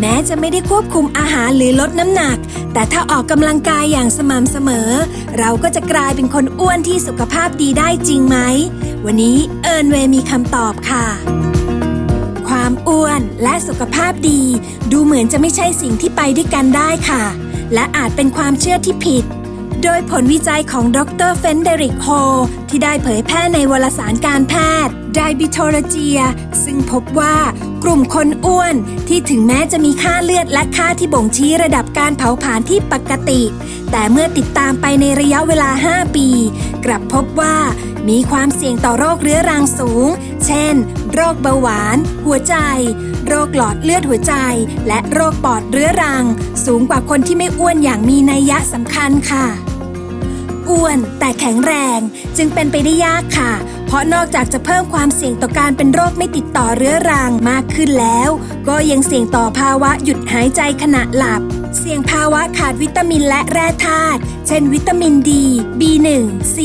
แม้จะไม่ได้ควบคุมอาหารหรือลดน้ำหนัก แต่ถ้าออกกำลังกายอย่างสม่ำเสมอ เราก็จะกลายเป็นคนอ้วนที่สุขภาพดีได้จริงไหม วันนี้เอิร์นเวย์มีคำตอบค่ะ ความอ้วนและสุขภาพดี ดูเหมือนจะไม่ใช่สิ่งที่ไปด้วยกันได้ค่ะ และอาจเป็นความเชื่อที่ผิด โดยผลวิจัยของดรเฟนเดริกโฮที่ได้เผยแพร่ในวารสารการแพทย์ Diabetology ซึ่งพบว่ากลุ่มคนอ้วนที่ถึงแม้จะมีค่าเลือดและค่าที่บ่งชี้ระดับการเผาผลาญที่ปกติ แต่เมื่อติดตามไปในระยะเวลา 5 ปี กลับพบว่ามีความเสี่ยงต่อโรคเรื้อรังสูง เช่น โรคเบาหวาน หัวใจ โรคหลอดเลือดหัวใจ และโรคปอดเรื้อรัง สูงกว่าคนที่ไม่อ้วนอย่างมีนัยยะสำคัญค่ะ อ้วนแต่แข็งแรง จึงเป็นไปได้ยากค่ะ เพราะนอกจากจะเพิ่มความเสี่ยงต่อการเป็นโรคไม่ติดต่อเรื้อรังมากขึ้นแล้ว ก็ยังเสี่ยงต่อภาวะหยุดหายใจขณะหลับ เสี่ยงภาวะขาดวิตามินและแร่ธาตุเช่นวิตามินดี B1 C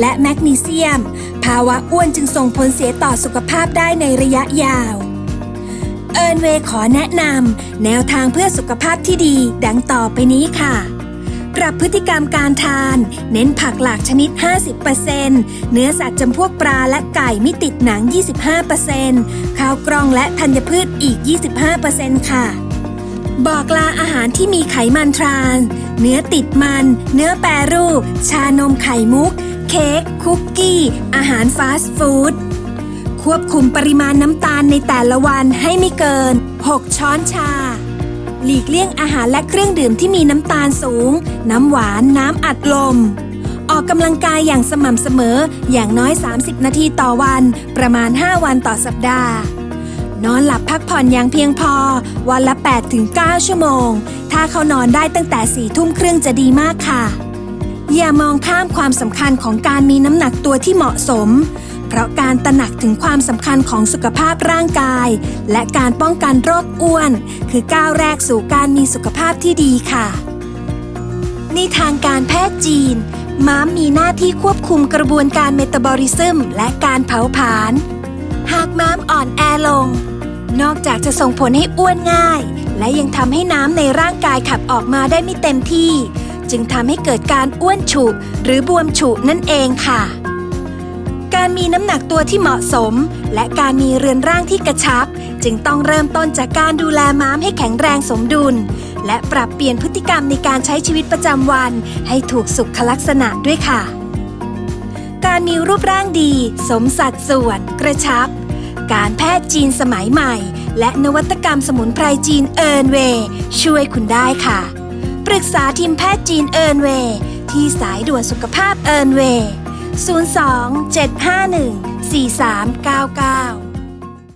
และแมกนีเซียม ภาวะอ้วนจึงส่งผลเสียต่อสุขภาพได้ในระยะยาวเอิร์นเวย์ขอแนะนำแนวทางเพื่อสุขภาพที่ดีดังต่อไปนี้ค่ะ ปรับพฤติกรรมการทาน เน้นผักหลากชนิด 50%เนื้อสัตว์จำพวกปลาและไก่ไม่ติดหนัง 25%ข้าวกล้องและธัญพืชอีก 25%ค่ะ บอกลาอาหารที่มีไขมันทราน เนื้อติดมัน เนื้อแปรรูป ชานมไข่มุก เค้ก คุกกี้ อาหารฟาสต์ฟู้ดควบคุมปริมาณน้ำตาลในแต่ละวันให้ไม่เกิน 6 ช้อนชา หลีกเลี่ยงอาหารและเครื่องดื่มที่มีน้ำตาลสูง น้ำหวาน น้ำอัดลม ออกกำลังกายอย่างสม่ำเสมออย่างน้อย 30 นาทีต่อวัน ประมาณ 5 วันต่อสัปดาห์ นอนหลับพักผ่อนอย่างเพียงพอ วันละ 8-9 ชั่วโมง ถ้าเขานอนได้ตั้งแต่4ทุ่มครึ่งจะดีมากค่ะ อย่ามองข้ามความสำคัญของการมีน้ำหนักตัวที่เหมาะสม เพราะการตระหนักถึงความสำคัญของสุขภาพร่างกาย และการป้องกันโรคอ้วน คือก้าวแรกสู่การมีสุขภาพที่ดีค่ะในทางการแพทย์จีน ม้ามมีหน้าที่ควบคุมกระบวนการเมตาบอลิซึมและการเผาผลาญ หากม้ามอ่อนแอลง นอกจากจะส่งผลให้อ้วนง่าย และยังทำให้น้ำในร่างกายขับออกมาได้ไม่เต็มที่ จึงทำให้เกิดการอ้วนฉุ หรือบวมฉุนั่นเองค่ะ การมีน้ำหนักตัวที่เหมาะสม และการมีเรือนร่างที่กระชับ จึงต้องเริ่มต้นจากการดูแลม้ามให้แข็งแรงสมดุล และปรับเปลี่ยนพฤติกรรมในการใช้ชีวิตประจำวัน ให้ถูกสุขลักษณะด้วยค่ะ การมีรูปร่างดี สมสัดส่วน กระชับ การแพทย์จีนสมัยใหม่ และนวัตกรรมสมุนไพรจีนเอิร์นเวย์ช่วยคุณได้ค่ะ ปรึกษาทีมแพทย์จีนเอิร์นเวย์ที่สายด่วนสุขภาพเอิร์นเวย์ 02 751 4399